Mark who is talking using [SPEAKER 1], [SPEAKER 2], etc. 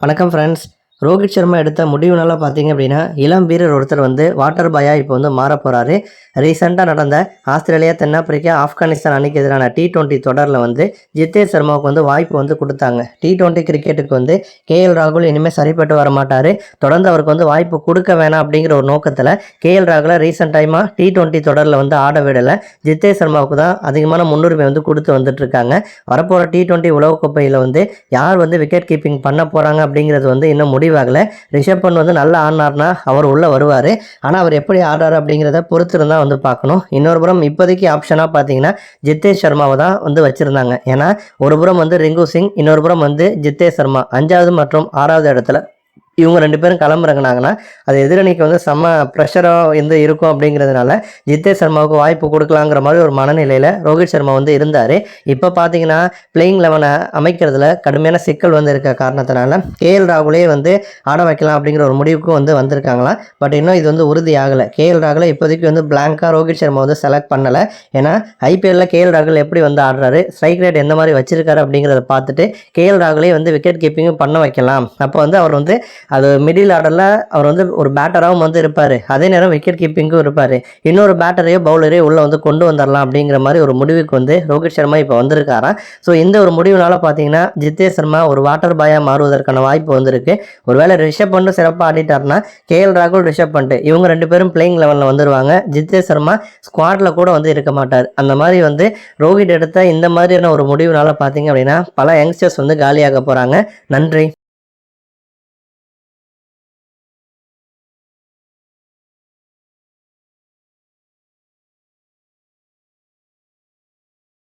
[SPEAKER 1] வணக்கம் ஃப்ரெண்ட்ஸ் ரோஹித் சர்மா எடுத்த முடிவுனால பார்த்தீங்க அப்படின்னா இளம் வீரர் ஒருத்தர் வந்து வாட்டர் பாயாக இப்போ வந்து மாற போகிறாரு ரீசெண்டாக நடந்த ஆஸ்திரேலியா தென்னாப்பிரிக்கா ஆப்கானிஸ்தான் அணிக்கு எதிரான டி டுவெண்ட்டி தொடரில் வந்து ஜித்தேஷ் சர்மாவுக்கு வந்து வாய்ப்பு வந்து கொடுத்தாங்க. டி டுவெண்ட்டி கிரிக்கெட்டுக்கு வந்து கேஎல் ராகுல் இனிமேல் சரிப்பட்டு வர மாட்டார். தொடர்ந்து அவருக்கு வந்து வாய்ப்பு கொடுக்க வேணாம் அப்படிங்கிற ஒரு நோக்கத்தில் கேஎல் ராகுலை ரீசெண்ட் டைமாக டி டுவெண்ட்டி தொடரில் வந்து ஆட விடலை. ஜித்தேஷ் சர்மாவுக்கு தான் அதிகமான முன்னுரிமை வந்து கொடுத்து வந்துட்டு இருக்காங்க. வரப்போகிற டி டுவெண்ட்டி உலகக்கோப்பையில் வந்து யார் வந்து விக்கெட் கீப்பிங் பண்ண போகிறாங்க அப்படிங்கிறது வந்து இன்னும் முடிவாகலை. ரிஷப் பண்ட் வந்து நல்லா ஆடினார்னா அவர் உள்ளே வருவார். ஆனால் அவர் எப்படி ஆடுறாரு அப்படிங்கிறத பொறுத்திருந்தால் வந்து பார்க்கணும். இன்னொரு புறம் இப்போதைக்கு ஆப்ஷனாக பார்த்தீங்கன்னா ஜித்தேஷ் சர்மாவை தான் வந்து வச்சுருந்தாங்க. ஏன்னா ஒரு புறம் வந்து ரிங்கு சிங் இன்னொரு புறம் வந்து ஜித்தேஷ் சர்மா. அஞ்சாவது மற்றும் ஆறாவது இடத்துல இவங்க ரெண்டு பேரும் கிளம்புறாங்கனாங்கன்னா அது எதிரணிக்கு வந்து செம்ம ப்ரெஷராக வந்து இருக்கும் அப்படிங்கிறதுனால ஜித்தேஷ் சர்மாவுக்கு வாய்ப்பு கொடுக்கலாங்கிற மாதிரி ஒரு மனநிலையில் ரோஹித் சர்மா வந்து இருந்தார். இப்போ பார்த்தீங்கன்னா பிளேயிங் லெவனை அமைக்கிறதுல கடுமையான சிக்கல் வந்து இருக்க காரணத்தினால கேஎல் ராகுலே வந்து ஆட வைக்கலாம் அப்படிங்கிற ஒரு முடிவுக்கும் வந்து வந்திருக்காங்களாம் பட் இன்னும் இது வந்து உறுதி ஆகலை கேஎல் ராகுலை இப்போதைக்கு வந்து பிளாங்காக ரோஹித் சர்மா வந்து செலக்ட் பண்ணலை. ஏன்னா ஐபிஎல்லில் கேஎல் ராகுல் எப்படி வந்து ஆடுறாரு ஸ்ட்ரைக் ரேட் எந்த மாதிரி வச்சிருக்காரு அப்படிங்கிறத பார்த்துட்டு கேஎல் ராகுலே வந்து விக்கெட் கீப்பிங்கும் பண்ண வைக்கலாம். அப்போ வந்து அவர் வந்து அது மிடில் ஆர்டரில் அவர் வந்து ஒரு பேட்டராகவும் வந்து இருப்பார். அதே நேரம் விக்கெட் கீப்பிங்கும் இருப்பார். இன்னொரு பேட்டரையோ பவுலரையோ உள்ளே வந்து கொண்டு வந்துடலாம் அப்படிங்கிற மாதிரி ஒரு முடிவுக்கு வந்து ரோஹித் சர்மா இப்போ வந்திருக்காராம் ஸோ இந்த ஒரு முடிவுனால பார்த்தீங்கன்னா ஜித்தேஷ் சர்மா ஒரு வாட்டர் பாயாக மாறுவதற்கான வாய்ப்பு வந்திருக்கு. ஒருவேளை ரிஷப் பண்ட் சிறப்பாக ஆடிட்டார்னா கேஎல் ராகுல் ரிஷப் பண்ட் இவங்க ரெண்டு பேரும் பிளேயிங் லெவலில் வந்துருவாங்க. ஜித்தேஷ் சர்மா ஸ்குவாடில் கூட வந்து இருக்க மாட்டார். அந்த மாதிரி வந்து ரோஹித் எடுத்த இந்த மாதிரியான ஒரு முடிவுனால பார்த்தீங்க அப்படின்னா பல யங்ஸ்டர்ஸ் வந்து காலியாக போகிறாங்க நன்றி.